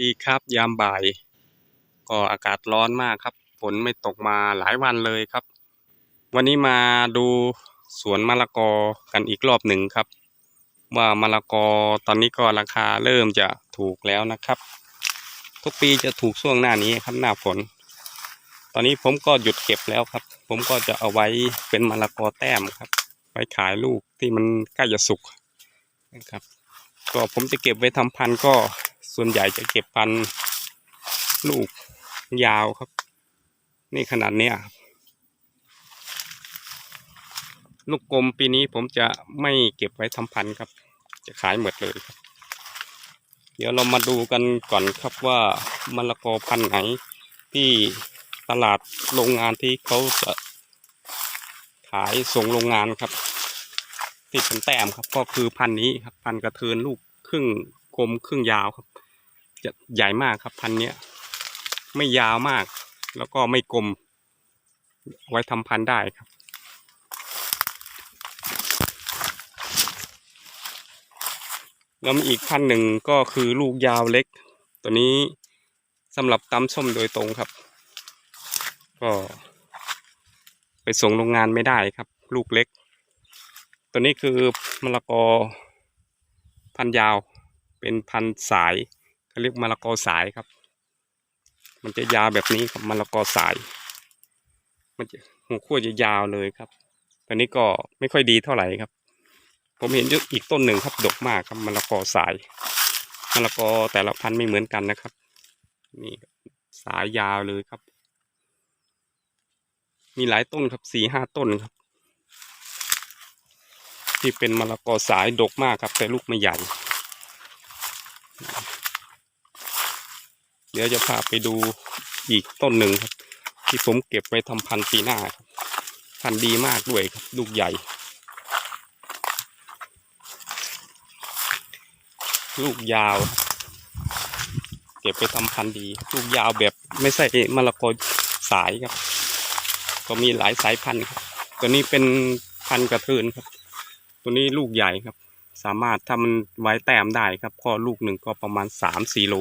ดีครับยามบ่าย ก็อากาศร้อนมากครับ ฝนไม่ตกมาหลายวันเลยครับ วันนี้มาดูสวนมะละกอกันอีกรอบหนึ่งครับ ว่ามะละกอตอนนี้ก็ราคาเริ่มจะถูกแล้วนะครับ ทุกปีจะถูกช่วงหน้านี้ครับหน้าฝน ตอนนี้ผมก็หยุดเก็บแล้วครับ ผมก็จะเอาไว้เป็นมะละกอแต้มครับ ไว้ขายลูกที่มันใกล้จะสุกนะครับ ก็ผมจะเก็บไว้ทำพันธุ์ก็ ส่วนใหญ่จะเก็บพันลูกยาวครับ นี่ขนาดเนี้ยลูกกลมปีนี้ผมจะไม่เก็บไว้ทำพันธุ์ครับ จะขายหมดเลยครับ เดี๋ยวเรามาดูกันก่อนครับว่ามะละกอพันธุ์ไหนที่ตลาดโรงงานที่เขาจะขายส่งโรงงานครับที่เป็นแต้มครับก็คือพันธุ์นี้ครับ พันธุ์กระเทินลูกครึ่งกลมครึ่งยาวครับ จะใหญ่มากครับพันธุ์เนี้ยไม่ยาวมาก แล้วก็ไม่กลม ไว้ทำพันธุ์ได้ครับ แล้วมีอีกพันธุ์หนึ่งก็คือลูกยาวเล็ก ตัวนี้สำหรับตำส้มโดยตรงครับ ก็ ไปส่งโรงงานไม่ได้ครับ ลูกเล็ก ตัวนี้คือมะละกอพันยาวเป็นพันสาย เขาเรียกมะละกอสายครับ มันจะยาวแบบนี้ครับมะละกอสาย มันจะหัวขั้วจะยาวเลยครับตัวนี้ก็ไม่ค่อยดีเท่าไหร่ครับ ผมเห็นอีกต้นหนึ่งครับดกมากครับมะละกอสายมะละกอแต่ละพันธุ์ไม่เหมือนกันนะครับ นี่สายยาวเลยครับ มีหลายต้นครับสี่ห้าต้นครับ ที่เป็นมะละกอสายดกมากครับ แต่ลูกไม่ใหญ่ เดี๋ยวจะพาไปดูอีกต้นหนึ่งครับ ที่ผมเก็บไว้ทำพันธุ์ปีหน้าครับพันธุ์ดีมากด้วยครับลูกใหญ่ ลูกยาว เก็บไปทำพันธุ์ดี ลูกยาวแบบไม่ใช่มะละกอสายครับ ก็มีหลายสายพันธุ์ครับ ตัวนี้เป็นพันธุ์กระเทินครับ ตัวนี้ลูกใหญ่ครับ สามารถถ้ามันไว้แต้มได้ครับก็ลูกหนึ่งก็ประมาณสามสี่โล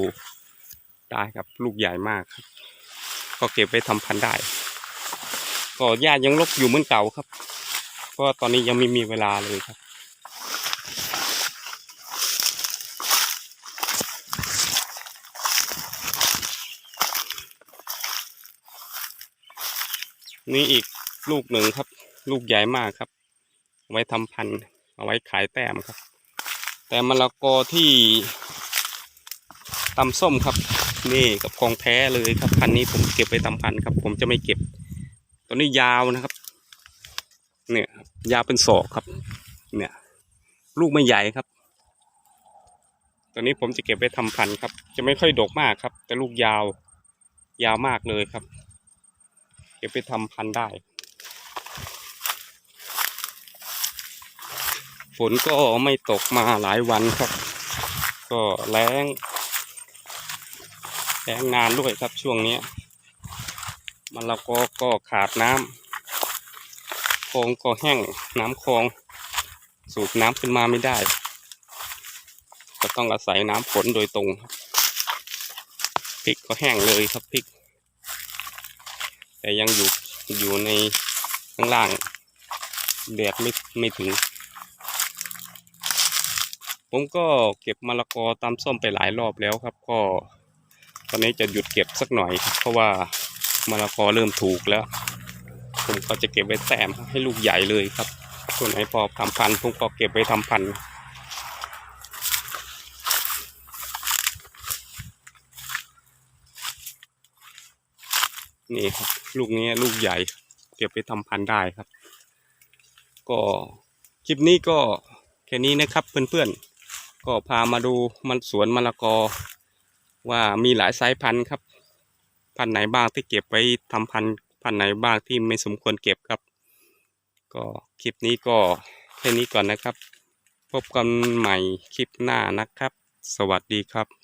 ได้ครับ ลูกใหญ่มากครับ ก็เก็บไว้ทำพันธุ์ได้ ก็หญ้ายังรกอยู่เหมือนเก่าครับ เพราะตอนนี้ยังไม่มีเวลาเลยครับนี่อีกลูกหนึ่งครับ ลูกใหญ่มากครับ เอาไว้ทำพันธุ์เอาไว้ขายแต้มครับ แต่มะละกอที่ ตำส้มครับ นี่กับของแท้เลยครับ พันนี้ผมเก็บไปทำพันครับ ผมจะไม่เก็บ ตัวนี้ยาวนะครับ เนี่ยยาวเป็นศอกครับ เนี่ย ลูกไม่ใหญ่ครับ ตัวนี้ผมจะเก็บไว้ทำพันธุ์ครับ จะไม่ค่อยดกมากครับ แต่ลูกยาว ยาวมากเลยครับ เก็บไปทำพันธุ์ได้ฝนก็ไม่ตกมาหลายวันครับ ก็แล้ง แล้งนานด้วยครับช่วงนี้มะละกอก็ขาดน้ำคลองก็แห้งน้ำคลอง สูบน้ำขึ้นมาไม่ได้ ก็ต้องอาศัยน้ำฝนโดยตรงพริกก็แห้งเลยครับพริก แต่ยังอยู่อยู่ในข้างล่างแดดไม่ไม่ถึง ผมก็เก็บมะละกอตามส้มไปหลายรอบแล้วครับก็ ตอนนี้จะหยุดเก็บสักหน่อยครับเพราะว่ามะละกอเริ่มถูกแล้ว ผมก็จะเก็บไว้แต้มให้ลูกใหญ่เลยครับ ส่วนไหนพอทำพันธุ์ผมก็เก็บไว้ทำพันธุ์นี่ครับลูกนี้ลูกใหญ่ เก็บไปทำพันธุ์ได้ครับ ก็คลิปนี้ก็แค่นี้นะครับเพื่อนๆ ก็พามาดูมันสวนมะละกอ ว่ามีหลายสายพันธุ์ครับ พันธุ์ไหนบ้างที่เก็บไว้ทำพันธุ์พันธุ์ไหนบ้างที่ไม่สมควรเก็บครับ ก็คลิปนี้ก็แค่นี้ก่อนนะครับ พบกันใหม่คลิปหน้านะครับ สวัสดีครับ